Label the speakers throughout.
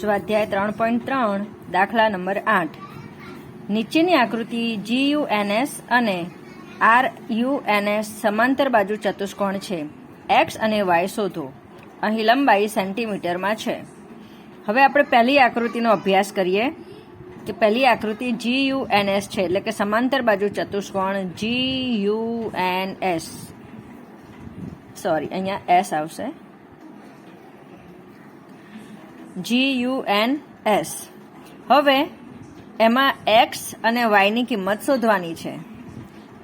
Speaker 1: સ્વાધ્યાય ત્રણ પોઈન્ટ ત્રણ, દાખલા નંબર આઠ. નીચેની આકૃતિ જી યુ એન એસ અને આર યુ એન એસ સમાંતર બાજુ ચતુષ્કોણ છે. એક્સ અને વાય શોધો. અહીં લંબાઈ સેન્ટીમીટરમાં છે. હવે આપણે પહેલી આકૃતિનો અભ્યાસ કરીએ. કે પહેલી આકૃતિ જીયુએનએસ એન એસ છે, એટલે કે સમાંતર બાજુ ચતુષ્કોણ G U N S sorry અહીંયા એસ આવશે. જી યુ એન એસ હવે, એમાં એક્સ અને વાયની કિંમત શોધવાની છે.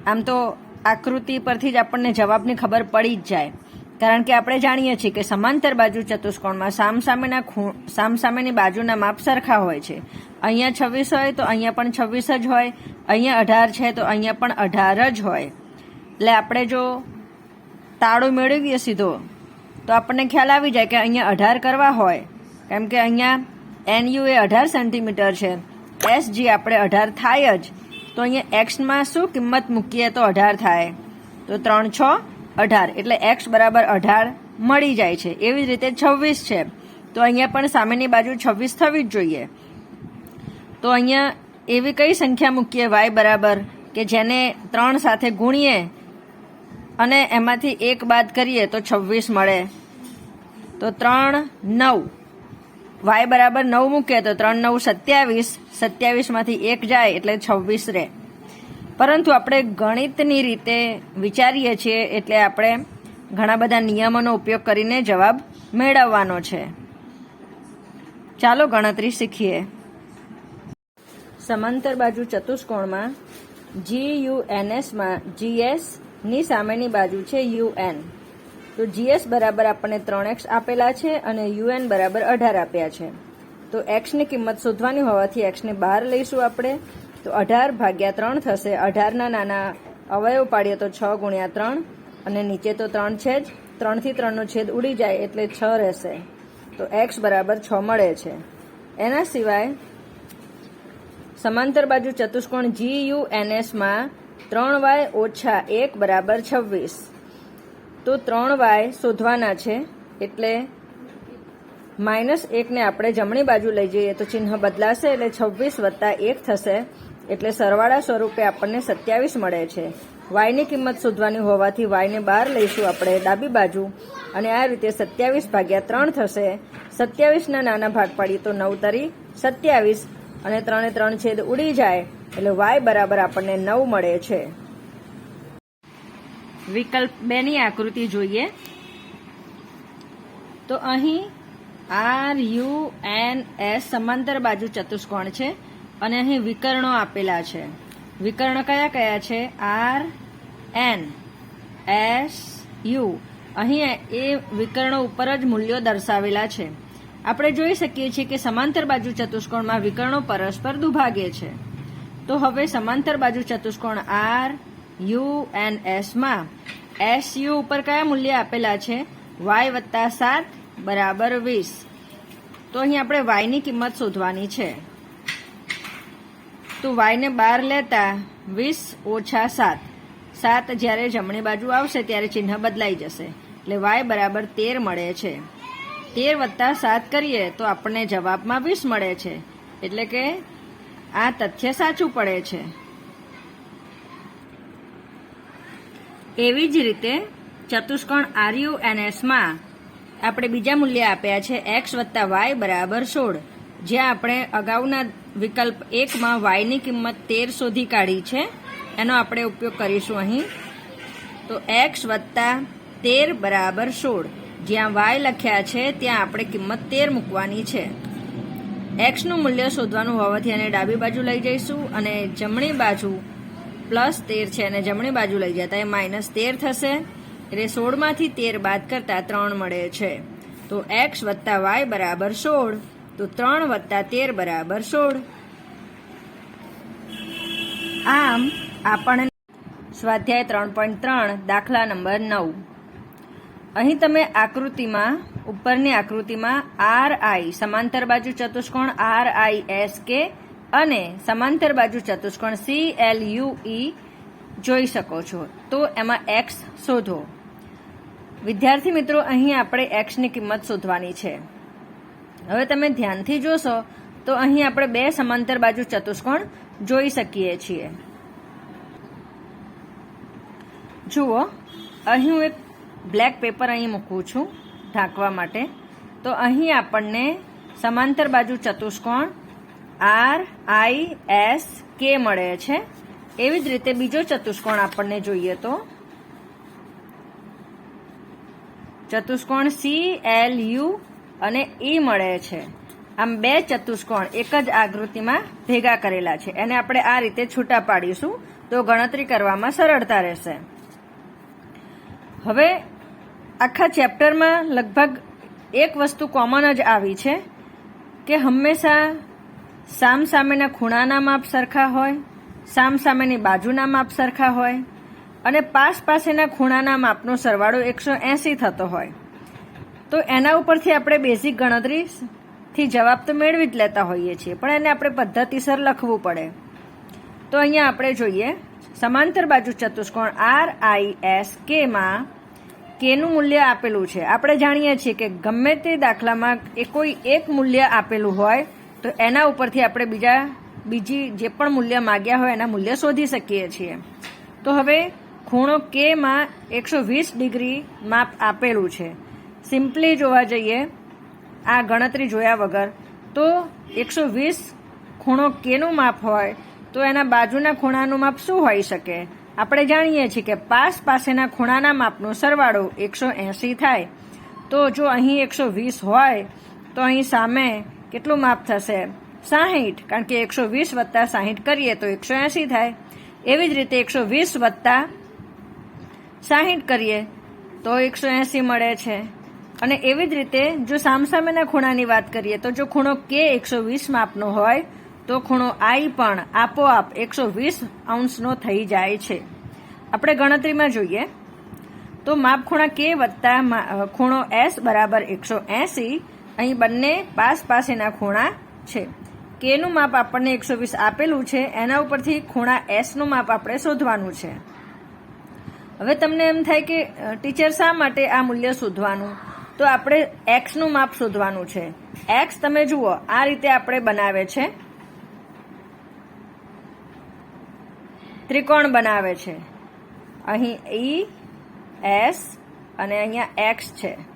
Speaker 1: આમ તો આકૃતિ પરથી જ આપણને જવાબની ખબર પડી જ જાય. કારણ કે આપણે જાણીએ છીએ કે સમાંતર બાજુ ચતુષ્કોણમાં સામસામેના ખૂણ સામસામેની બાજુના માપ સરખા હોય છે. અહીંયા છવ્વીસ હોય તો અહીંયા પણ છવ્વીસ જ હોય. અહીંયા અઢાર છે તો અહીંયા પણ અઢાર જ હોય. એટલે આપણે જો તાળો મેળવીએ સીધો, તો આપણને ખ્યાલ આવી જાય કે અહીંયા અઢાર કરવા હોય. કેમ કે અહીંયા એન યુ એ અઢાર સેન્ટીમીટર છે. એસ જી આપણે અઢાર થાય જ. તો અહીંયા એક્સમાં શું કિંમત મૂકીએ તો અઢાર થાય. તો ત્રણ છ, અઢાર. એટલે એક્સ બરાબર અઢાર મળી જાય છે. એવી જ રીતે છવ્વીસ છે. તો અહીંયા પણ સામેની બાજુ છવ્વીસ થવી જ જોઈએ. તો અહીંયા એવી કઈ સંખ્યા મૂકીએ? વાય બરાબર, કે જેને ત્રણ સાથે ગુણીએ અને એમાંથી એક બાદ કરીએ તો છવ્વીસ મળે. તો ત્રણ, નવ. વાય બરાબર નવ મૂકીએ તો ત્રણ નવ સત્યાવીસ, સત્યાવીસમાંથી એક જાય એટલે છવ્વીસ રહે. પરંતુ આપણે ગણિતની રીતે વિચારીએ છીએ એટલે આપણે ઘણા બધા નિયમોનો ઉપયોગ કરીને જવાબ મેળવવાનો છે. ચાલો ગણતરી શીખીએ. સમાંતર બાજુ ચતુષ્કોણમાં જી યુ એન એસમાં જીએસની સામેની બાજુ છે યુ એન તો જીએસ બરાબર આપણને ત્રણ એક્સ આપેલા છે અને યુએન બરાબર અઢાર આપ્યા છે. તો એક્સની કિંમત શોધવાની હોવાથી એક્સને બહાર લઈશું આપણે. તો અઢાર ભાગ્યા ત્રણ થશે. અઢારના નાના અવયવ પાડીએ તો છ ગુણ્યા ત્રણ અને નીચે તો ત્રણ છે જ. ત્રણથી ત્રણનો છેદ ઉડી જાય એટલે છ રહેશે. તો એક્સ બરાબર છ મળે છે. એના સિવાય સમાંતર બાજુ ચતુષ્કોણ જી યુ એન એસમાં ત્રણ વાય ઓછા એક બરાબર છવ્વીસ. તો ત્રણ વાય શોધવાના છે, એટલે માઇનસ એકને આપણે જમણી બાજુ લઈ જઈએ તો ચિહ્ન બદલાશે એટલે છવ્વીસ વત્તા એક થશે, એટલે સરવાળા સ્વરૂપે આપણને સત્યાવીસ મળે છે. વાયની કિંમત શોધવાની હોવાથી વાયને બહાર લઈશું આપણે ડાબી બાજુ, અને આ રીતે સત્યાવીસ ભાગ્યા ત્રણ થશે. સત્યાવીસના નાના ભાગ પાડીએ તો નવ તરી સત્યાવીસ, અને ત્રણે ત્રણ છેદ ઉડી જાય, એટલે વાય બરાબર આપણને નવ મળે છે. વિકલ્પ બેની આકૃતિ જોઈએ. તો અહીં આર, યુ, એન, એસ સમાંતર બાજુ ચતુષ્કોણ છે અને અહીં વિકર્ણો આપેલા છે. વિકર્ણ કયા કયા છે? R, N, S, U. અહીં એ વિકર્ણો ઉપર જ મૂલ્યો દર્શાવેલા છે. આપણે જોઈ શકીએ છીએ કે સમાંતર બાજુ ચતુષ્કોણમાં વિકર્ણો પરસ્પર દુભાગે છે. તો હવે સમાંતર બાજુ ચતુષ્કોણ આર યુ એન એસમાં એસ યુ ઉપર કયા મૂલ્ય આપેલા છે? વાય વત્તા સાત બરાબર વીસ. તો અહીં આપણે વાયની કિંમત શોધવાની છે. તો વાયને બાર લેતા વીસ ઓછા સાત. સાત જ્યારે જમણી બાજુ આવશે ત્યારે ચિહ્ન બદલાઈ જશે. એટલે વાય બરાબર તેર મળે છે. તેર વત્તા સાત કરીએ તો આપણને જવાબમાં વીસ મળે છે. એટલે કે આ તથ્ય સાચું પડે છે. એવી જ રીતે ચતુષ્કોણ આરયુ એનએસમાં આપણે બીજા મૂલ્ય આપ્યા છે એક્સ વત્તા વાય બરાબર સોળ. જ્યાં આપણે અગાઉના વિકલ્પ એકમાં વાયની કિંમત તેર શોધી કાઢી છે. એનો આપણે ઉપયોગ કરીશું અહીં. તો એક્સ વત્તા તેર બરાબર સોળ. જ્યાં વાય લખ્યા છે, ત્યાં આપણે કિંમત તેર મૂકવાની છે. એક્સનું મૂલ્ય શોધવાનું હોવાથી એને ડાબી બાજુ લઈ જઈશું અને જમણી બાજુ પ્લસ તેર છે અને જમણી બાજુ લઈ જતા એ માઇનસ તેર થશે. એટલે સોળમાંથી તેર બાદ કરતા ત્રણ મળે છે. તો એક્સ વત્તા વાય બરાબર સોળ. તો ત્રણ વત્તા તેર બરાબર સોળ. આમ આપણને સ્વાધ્યાય ત્રણ પોઈન્ટ ત્રણ, દાખલા નંબર નવ. અહીં તમે આકૃતિમાં, ઉપરની આકૃતિમાં આર આઈ સમાંતર બાજુ ચતુષ્કોણ આર આઈ એસ કે અને સમાંતર બાજુ ચતુષ્કોણ સી એલ યુ ઈ જોઈ શકો છો. તો એમાં એક્સ શોધો. વિદ્યાર્થી મિત્રો, અહીં આપણે એક્સની કિંમત શોધવાની છે. હવે તમે ધ્યાનથી જોશો, તો અહીં આપણે બે સમાંતર બાજુ ચતુષ્કોણ જોઈ શકીએ છીએ. જુઓ, અહીં હું એક બ્લેક પેપર અહીં મૂકું છું ઢાંકવા માટે. તો અહીં આપણને સમાંતર બાજુ ચતુષ્કોણ આર આઈ એસ કે મળે છે. એવી જ રીતે બીજો ચતુષ્કોણ આપણને જોઈએ તો. ચતુષ્કોણ સી એલ યુ અને ઈ મળે છે. આમ બે ચતુષ્કોણ એક જ આકૃતિમાં ભેગા કરેલા છે. એને આપણે આ રીતે છૂટા પાડીશું તો ગણતરી કરવામાં સરળતા રહેશે. હવે આખા ચેપ્ટરમાં લગભગ એક વસ્તુ કોમન જ આવી છે કે હંમેશા સામ સામેના ખૂણાના માપ સરખા હોય સામ સામેની બાજુના માપ સરખા હોય, અને પાસ પાસેના ખૂણાના માપનો સરવાળો એકસો એંસી થતો હોય. તો એના ઉપરથી આપણે બેઝિક ગણતરીથી જવાબ તો મેળવી જ લેતા હોઈએ છીએ, પણ એને આપણે પદ્ધતિસર લખવું પડે. તો અહીંયા આપણે જોઈએ, સમાંતર બાજુ ચતુષ્કોણ આર આઈ એસ કેમાં કેનું મૂલ્ય આપેલું છે. આપણે જાણીએ છીએ કે ગમે તે દાખલામાં એ કોઈ એક મૂલ્ય આપેલું હોય તો એના ઉપરથી આપણે બીજા, બીજી જે પણ મૂલ્ય માગ્યા હોય એના મૂલ્ય શોધી શકીએ છીએ. તો હવે ખૂણો કેમાં એકસો વીસ ડિગ્રી માપ આપેલું છે. સિમ્પલી જોવા જઈએ, આ ગણતરી જોયા વગર, તો એકસો વીસ ખૂણો કેનું માપ હોય, તો એના બાજુના ખૂણાનું માપ શું હોઈ શકે? આપણે જાણીએ છીએ કે પાસ પાસેના ખૂણાના માપનો સરવાળો એકસો એંસી થાય. તો જો અહીં એકસો વીસ હોય, તો અહીં સામે કેટલું માપ થશે? સાહીઠ, કારણ કે એકસો વીસ વત્તા સાહીઠ કરીએ તો એકસો એંસી થાય. એવી જ રીતે એકસો વીસ વત્તા સાહીઠ કરીએ તો એકસો એંસી મળે છે. અને એવી જ રીતે જો સામસામેના ખૂણાની વાત કરીએ તો જો ખૂણો કે એકસો વીસ માપનો હોય, તો ખૂણો આઈ પણ આપોઆપ એકસો વીસ અંશનો થઈ જાય છે. આપણે ગણતરીમાં જોઈએ. તો માપ ખૂણા કે વત્તા ખૂણો એસ બરાબર એકસો એંસી અહીં બંને પાસ પાસેના ખૂણા છે. કેનું માપ આપણને એકસો વીસ આપેલું છે. એના ઉપરથી ખૂણા એસનું માપ આપણે શોધવાનું છે. હવે તમને એમ થાય કે ટીચર શા માટે આ મૂલ્ય શોધવાનું? તો આપણે એક્સનું માપ શોધવાનું છે. એક્સ તમે જુઓ, આ રીતે આપણે બનાવે છે. ત્રિકોણ બનાવે છે. અહીં ઈ એસ અને અહીંયા એક્સ છે.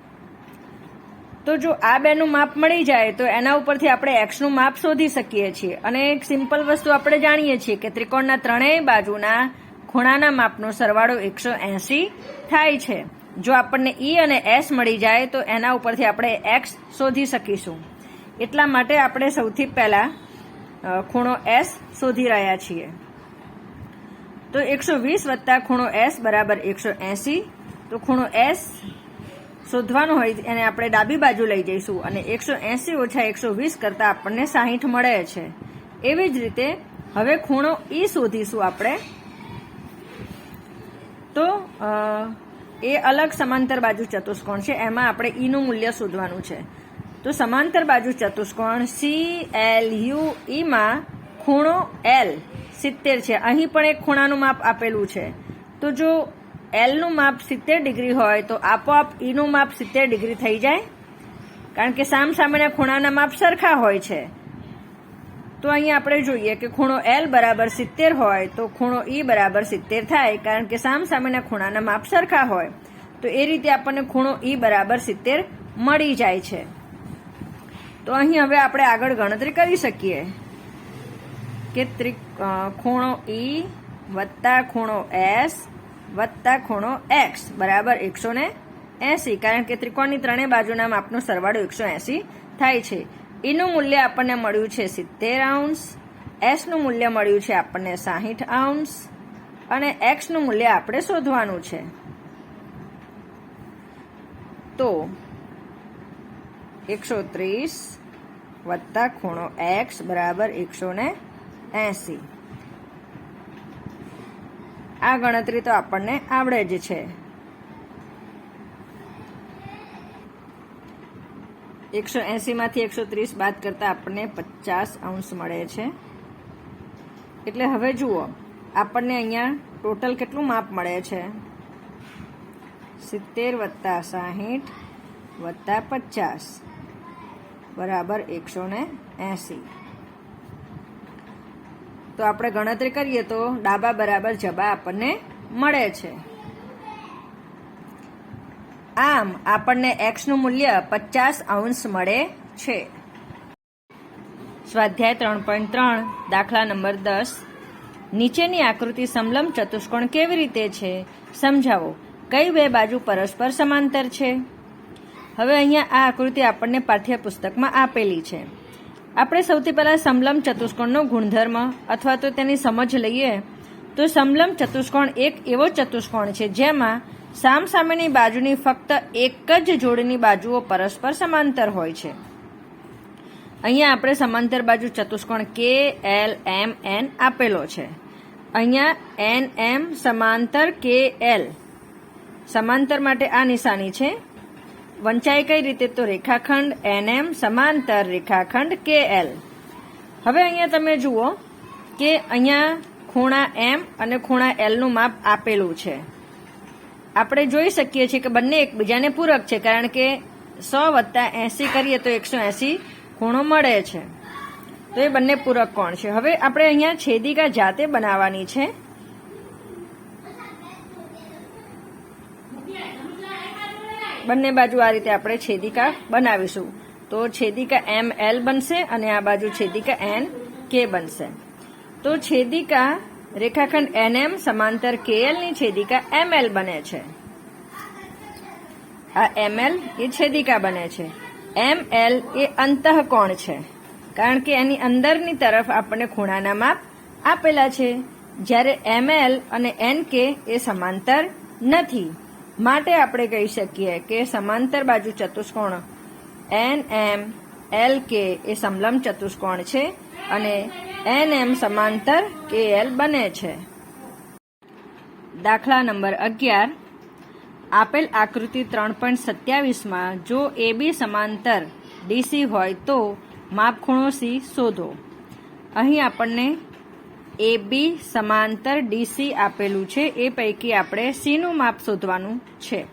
Speaker 1: તો જો આ બેનું માપ મળી જાય, તો એના ઉપરથી આપણે એક્સનું માપ શોધી શકીએ છીએ. અને એક સિમ્પલ વસ્તુ આપણે જાણીએ છીએ કે ત્રિકોણના ત્રણેય બાજુના ખૂણાના માપનો સરવાળો એકસો એંસી થાય છે. જો આપણને ઈ અને એસ મળી જાય, તો એના ઉપરથી આપણે એક્સ શોધી શકીશું. એટલા માટે આપણે સૌથી પહેલા ખૂણો એસ શોધી રહ્યા છીએ. તો એકસો વીસ વત્તા ખૂણો એસ બરાબર એકસો એંસી. તો ખૂણો એસ શોધવાનો હોય એને આપણે ડાબી બાજુ લઈ જઈશું અને એકસો એંસી ઓછા એકસો વીસ કરતાં આપણને સાહીઠ મળે છે. એવી જ રીતે હવે ખૂણો ઈ શોધીશું આપણે. તો એ અલગ સમાંતર બાજુ ચતુષ્કોણ છે. એમાં આપણે ઈનું મૂલ્ય શોધવાનું છે. તો સમાંતર બાજુ ચતુષ્કોણ સી એલ યુ ઈમાં ખૂણો એલ સિત્તેર છે. અહીં પણ એક ખૂણાનું માપ આપેલું છે. તો જો એલનું માપ સિત્તેર ડિગ્રી હોય તો આપોઆપ ઈનું માપ સિત્તેર ડિગ્રી થઈ જાય. કારણ કે સામ સામેના ખૂણાના માપ સરખા હોય છે. તો અહીં આપણે જોઈએ કે ખૂણો એલ બરાબર સિત્તેર હોય તો ખૂણો ઈ બરાબર સિત્તેર થાય, કારણ કે સામ સામેના ખૂણાના માપ સરખા હોય. તો એ રીતે આપણને ખૂણો ઈ બરાબર સિત્તેર મળી જાય છે. તો અહીં હવે આપણે આગળ ગણતરી કરી શકીએ કે ત્રિ ખૂણો ઈ વત્તા ખૂણો એસ વત્તા ખૂણો એક્સ, બરાબર એકસો ને એસી, કારણ કે ત્રિકોણની ત્રણેય બાજુના માપનો સરવાળો એકસો એસી થાય છે. એનું મૂલ્ય આપણને મળ્યું છે સિત્તેર આઉન્સ એસનું મૂલ્ય મળ્યું છે આપણને સાહીઠ આઉન્સ અને એક્સનું મૂલ્ય આપણે શોધવાનું છે. તો એકસો ત્રીસ વત્તા ખૂણો એક્સ, બરાબર એકસો ને એસી. આ ગણતરી તો આપણને આવડે જ છે. એકસો એંસીમાંથી એકસો ત્રીસ બાદ કરતાં આપણને પચાસ અંશ મળે છે. એટલે હવે જુઓ, આપણને અહીંયા ટોટલ કેટલું માપ મળે છે? સિત્તેર વત્તા સાહીઠ વત્તા પચાસ બરાબર એકસો ને એંસી. તો આપણે ગણતરી કરીએ તો ડાબા બરાબર જબા આપણને મળે છે. આમ આપણને એક્સનું મૂલ્ય પચાસ અંશ મળે છે. સ્વાધ્યાય ત્રણ પોઈન્ટ ત્રણ, દાખલા નંબર દસ. નીચેની આકૃતિ સમલંબ ચતુષ્કોણ કેવી રીતે છે? સમજાવો. કઈ બે બાજુ પરસ્પર સમાંતર છે? હવે અહીંયા આ આકૃતિ આપણને પાઠ્યપુસ્તકમાં આપેલી છે. આપણે સૌથી પહેલાં સમલમ ચતુષ્કોણનો ગુણધર્મ અથવા તો તેની સમજ લઈએ. તો સમલમ ચતુષ્કોણ એક એવો ચતુષ્કોણ છે જેમાં સામસામેની બાજુની ફક્ત એક જ જોડની બાજુઓ પરસ્પર સમાંતર હોય છે. અહીંયા આપણે સમાંતર બાજુ ચતુષ્કોણ કે એલ એમ એન આપેલો છે. અહીંયા એન એમ સમાંતર કે એલ સમાંતર માટે આ નિશાની છે. વંચાય કઈ રીતે તો રેખાખંડ એન એમ સમાંતર રેખાખંડ કે એલ હવે અહીંયા તમે જુઓ કે અહીંયા ખૂણા એમ અને ખૂણા એલનું માપ આપેલું છે. આપણે જોઈ શકીએ છીએ કે બંને એકબીજાને પૂરક છે, કારણ કે સો વત્તા એસી કરીએ તો એકસો એસી ખૂણો મળે છે. તો એ બંને પૂરક કોણ છે? હવે આપણે અહીંયા છેદિકા જાતે બનાવવાની છે. બંને બાજુ આ રીતે આપણે છેદિકા બનાવીશું. તો છેદિકા એમ એલ બનશે અને આ બાજુ છેદિકા એન કે બનશે. તો છેદિકા રેખાખંડ એન એમ સમાંતર કે એલની છેદિકા એમ એલ બને છે. આ એમ એલ એ છેદિકા બને છે. એમ એલ એ અંતઃકોણ છે. કારણ કે એની અંદરની તરફ આપણને ખૂણાના માપ આપેલા છે. જ્યારે એમ એલ અને એન કે એ સમાંતર નથી. માટે આપણે કહી શકીએ કે સમાંતર બાજુ ચતુષ્કોણ એન એમ એલ કે એ સમલંબ ચતુષ્કોણ છે અને એન એમ સમાંતર કે એલ બને છે. દાખલા નંબર અગિયાર. આપેલ આકૃતિ ત્રણ પોઈન્ટ સત્યાવીસમાં જો એ બી સમાંતર ડીસી હોય તો માપખૂણો સી શોધો. અહીં આપણને એ, બી સમાંતર ડીસી આપેલું છે. એ પૈકી આપણે સીનું માપ શોધવાનું છે.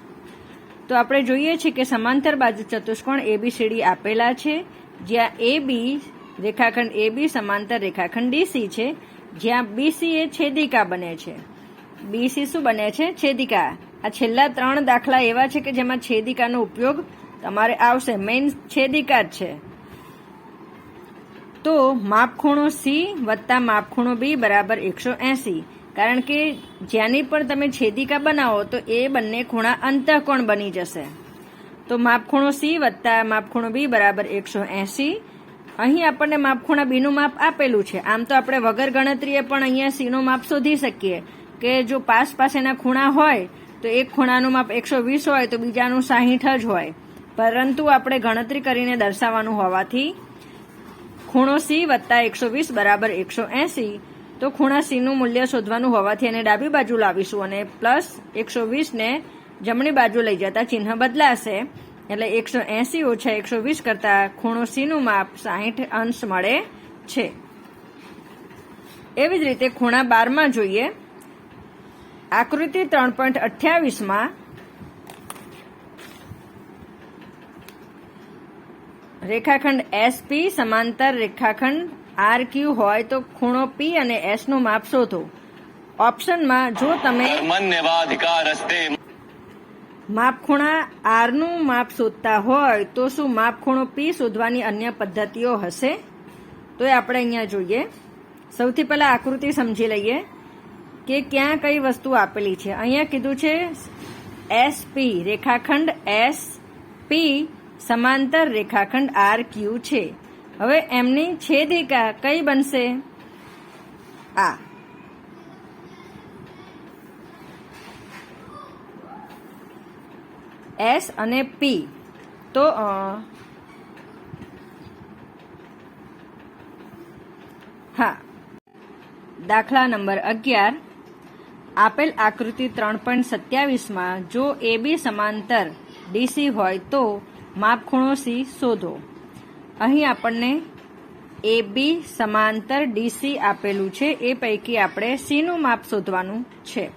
Speaker 1: તો આપણે જોઈએ છીએ કે સમાંતર બાજુ ચતુષ્કોણ એબીસીડી આપેલા છે. જ્યાં એ, બી રેખાખંડ એ, બી સમાંતર રેખાખંડ ડીસી છે. જ્યાં બીસી એ છેદિકા બને છે. બીસી શું બને છે? છેદિકા. આ છેલ્લા ત્રણ દાખલા એવા છે કે જેમાં છેદિકાનો ઉપયોગ તમારે આવશે. મેઇન છેદિકા જ છે. તો માપખૂણો સી વત્તા માપખૂણો બી બરાબર એકસો એસી. કારણ કે જ્યાંની પણ તમે છેદિકા બનાવો તો એ બંને ખૂણા અંતઃકોણ બની જશે. તો માપખૂણો સી વત્તા માપખૂણો બી બરાબર એકસો એસી. અહીં આપણને માપખૂણા બીનું માપ આપેલું છે. આમ તો આપણે વગર ગણતરીએ પણ અહીંયા સીનું માપ શોધી શકીએ કે જો પાસ પાસેના ખૂણા હોય તો એક ખૂણાનું માપ એકસો વીસ હોય તો બીજાનું સાહીઠ જ હોય. પરંતુ આપણે ગણતરી કરીને દર્શાવવાનું હોવાથી ખૂણો સી વત્તા એકસો વીસ બરાબર એકસો એસી. તો ખૂણા સીનું મૂલ્ય શોધવાનું હોવાથી એને ડાબી બાજુ લાવીશું અને પ્લસ એકસો વીસને જમણી બાજુ લઈ જતા ચિહ્ન બદલાશે. એટલે એકસો એસી ઓછા એકસો વીસ કરતા ખૂણો સીનું માપ સાહીઠ અંશ મળે છે. એવી જ રીતે ખૂણા બારમાં જોઈએ. આકૃતિ ત્રણ પોઈન્ટ અઠ્યાવીસમાં રેખાખંડ એસપી સમાંતર રેખાખંડ આર ક્યુ હોય તો ખૂણો પી અને એસનું માપ શોધો. ઓપ્શનમાં જો તમે માપ ખૂણા આરનું માપ શોધતા હોય તો શું માપ ખૂણો પી શોધવાની અન્ય પદ્ધતિઓ હશે? તો એ આપણે અહીંયા જોઈએ. સૌથી પહેલા આકૃતિ સમજી લઈએ કે ક્યાં કઈ વસ્તુ આપેલી છે. અહીંયા કીધું છે એસપી રેખાખંડ એસ પી સમાંતર રેખાખંડ આર ક્યુ છે. હવે એમની છેદિકા કઈ બનશે? આ. એસ અને પી તો હા. દાખલા નંબર અગિયાર. આપેલ આકૃતિ ત્રણ પોઈન્ટ સત્યાવીસમાં જો એ બી સમાંતર ડીસી હોય તો માપખૂણો સી શોધો. અહીં આપણને એ બી સમાંતર ડીસી આપેલું છે. એ પૈકી આપણે સીનું માપ શોધવાનું છે.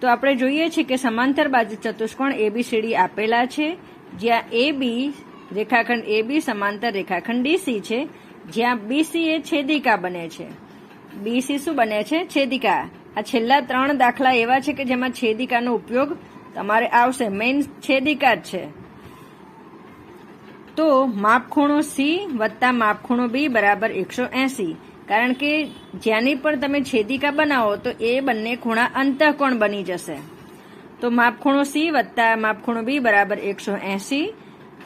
Speaker 1: તો આપણે જોઈએ છીએ કે સમાંતર બાજુ ચતુષ્કોણ એબીસીડી આપેલા છે. જ્યાં એ બી રેખાખંડ એ બી સમાંતર રેખાખંડ ડીસી છે. જ્યાં બીસી એ છેદિકા બને છે. બીસી શું બને છે? છેદિકા. આ છેલ્લા ત્રણ દાખલા એવા છે કે જેમાં છેદિકાનો ઉપયોગ તમારે આવશે. મેઇન છેદિકા જ છે. તો માપખૂણો સી વત્તા માપખૂણો બી બરાબર એકસો એસી. કારણ કે જ્યાંની પણ તમે છેદિકા બનાવો તો એ બંને ખૂણા અંતઃકોણ બની જશે. તો માપખૂણો સી વત્તા માપખૂણો બી બરાબર એકસો એસી.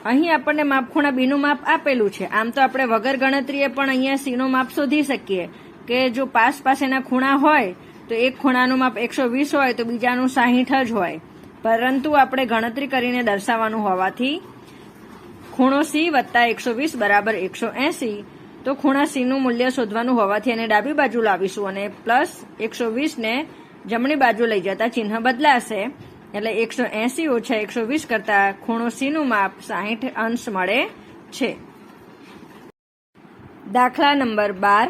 Speaker 1: અહીં આપણને માપખૂણા બી નું માપ આપેલું છે. આમ તો આપણે વગર ગણતરીએ પણ અહીંયા સી નું માપ શોધી શકીએ કે જો પાસ પાસેના ખૂણા હોય તો એક ખૂણાનું માપ એકસો વીસ હોય તો બીજાનું સાહીઠ જ હોય. પરંતુ આપણે ગણતરી કરીને દર્શાવવાનું હોવાથી ખૂણો સી વત્તા એકસો વીસ બરાબર એકસો એસી. તો ખૂણા સી નું મૂલ્ય શોધવાનું હોવાથી એને ડાબી બાજુ લાવીશું અને પ્લસ એકસો વીસ ને જમણી બાજુ લઈ જતા ચિહ્ન બદલાશે. એટલે એકસો એસી ઓછા એકસો વીસ કરતા ખૂણો સી નું માપ સાહીઠ અંશ મળે છે. દાખલા નંબર બાર.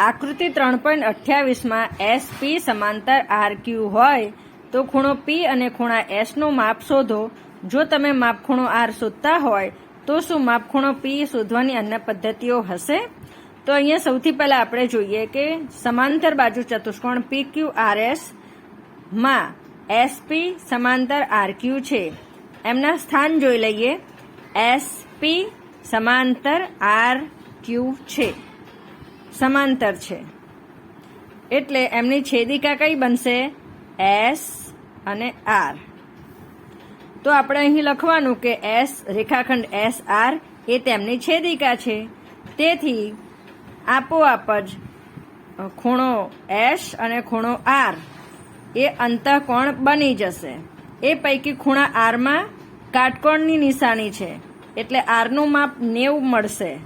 Speaker 1: આકૃતિ ત્રણ પોઈન્ટ અઠ્યાવીસમાં એસ પી સમાંતર આર ક્યુ હોય તો ખૂણો પી અને ખૂણા એસનું માપ શોધો. જો તમે માપખૂણો આર શોધતા હોય, તો શું માપખૂણો પી શોધવાની અન્ય પદ્ધતિઓ હશે? તો અહીંયા સૌથી પહેલા આપણે જોઈએ કે સમાંતર બાજુ ચતુષ્કોણ પી ક્યુ આર એસમાં એસપી સમાંતર આર ક્યુ છે. એમના સ્થાન જોઈ લઈએ. એસપી સમાંતર આર ક્યુ છે. સમાંતર છે. એટલે એમની છેદિકા કઈ બનશે? એસ અને આર તો આપણે અહીં લખવાનું કે એસ, રેખાખંડ એસ, આર એ તેમની છેદિકા છે. તેથી આપોઆપ જ ખૂણો એસ અને ખૂણો આર એ અંતઃકોણ બની જશે. એ પૈકી ખૂણા આરમાં કાટકોણની નિશાની છે. એટલે આરનું માપ નેવું મળશે.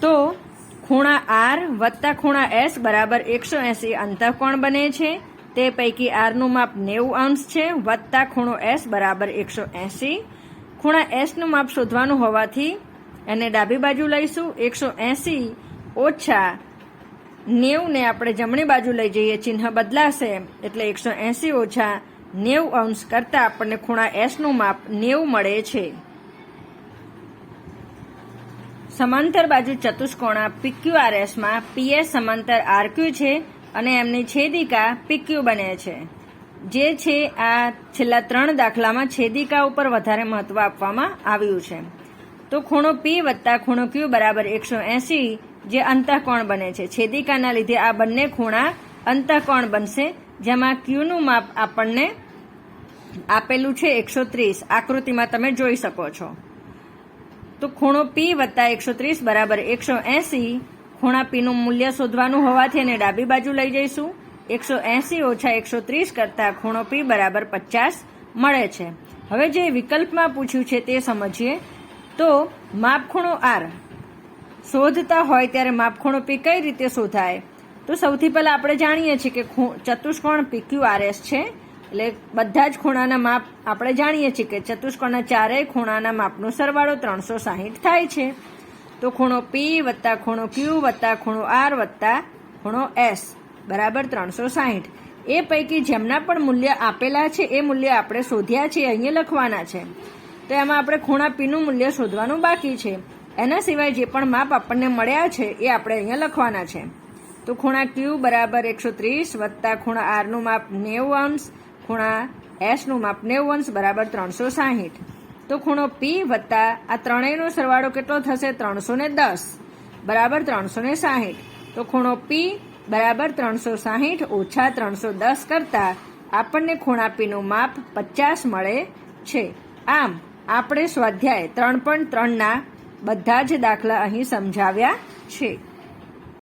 Speaker 1: તો ખૂણા આર વત્તા ખૂણા એસ બરાબર એકસો એસી અંતઃકોણ બને છે. તે પૈકી આરનું માપ નેવું અંશ છે, વત્તા ખૂણો એસ બરાબર એકસો એસી ખૂણા એસનું માપ શોધવાનું હોવાથી એને ડાબી બાજુ લઈશું. એકસો એસી ઓછા નેવને આપણે જમણી બાજુ લઈ જઈએ. ચિહ્ન બદલાશે એટલે એકસો એસી ઓછા નેવું અંશ કરતા આપણને ખૂણા એસનું માપ નેવું મળે છે. સમાંતર બાજુ ચતુષ્કોણા પીક્યુઆરએસમાં પીએસ સમાંતર આરક્યુ છે. અને એમની છેદિકા પીક્યુ બને છે. જે છે આ છેલ્લા ત્રણ દાખલામાં છેદિકા ઉપર વધારે મહત્વ આપવામાં આવ્યું છે. તો ખૂણો પી વત્તા ખૂણો ક્યુ બરાબર એકસો એસી જે અંતઃકોણ બને છે. છેદિકાના લીધે આ બંને ખૂણા અંતઃકોણ બનશે, જેમાં ક્યુનું માપ આપણને આપેલું છે એકસો ત્રીસ. આકૃતિમાં તમે જોઈ શકો છો. તો ખૂણો પી વત્તા એકસો ત્રીસ બરાબર એકસો એસી ખૂણા પીનું મૂલ્ય શોધવાનું હોવાથી એને ડાબી બાજુ લઈ જઈશું. એકસો એંસી ઓછા એકસો ત્રીસ કરતાં ખૂણો પી બરાબર પચાસ મળે છે. હવે જે વિકલ્પમાં પૂછ્યું છે તે સમજીએ. તો માપખૂણો આર. શોધતા હોય ત્યારે માપખૂણો પી કઈ રીતે શોધાય? તો સૌથી પહેલાં આપણે જાણીએ છીએ કે ચતુષ્કોણ પીક્યુ આરએસ છે. એટલે બધા જ ખૂણાના માપ આપણે જાણીએ છીએ કે ચતુષ્કોણના ચારેય ખૂણાના માપનો સરવાળો ત્રણસો સાહીઠ થાય છે. તો ખૂણો પી વત્તા ખૂણો ક્યુ વત્તા ખૂણો આર વત્તા ખૂણો એસ બરાબર ત્રણસો સાહીઠ. એ પૈકી જેમના પણ મૂલ્ય આપેલા છે, એ મૂલ્ય આપણે શોધ્યા છે, અહીંયા લખવાના છે. તો એમાં આપણે ખૂણા પીનું મૂલ્ય શોધવાનું બાકી છે. એના સિવાય જે પણ માપ આપણને મળ્યા છે, એ આપણે અહીંયા લખવાના છે. તો ખૂણા ક્યુ બરાબર એકસો ત્રીસ વત્તા ખૂણા આરનું માપ નેવું અંશ, ખૂણા એસનું માપ નેવું અંશ બરાબર ત્રણસો સાહીઠ. તો ખૂણો પી વત્તા આ ત્રણેયનો સરવાળો કેટલો થશે? ત્રણસો ને દસ. બરાબર ત્રણસો ને સાહીઠ. તો ખૂણો પી બરાબર ત્રણસો સાહીઠ ઓછા ત્રણસો દસ કરતા આપણને ખૂણા પીનું માપ પચાસ મળે છે. આમ, આપણે સ્વાધ્યાય ત્રણ પણ ત્રણના બધા જ દાખલા અહીં સમજાવ્યા છે.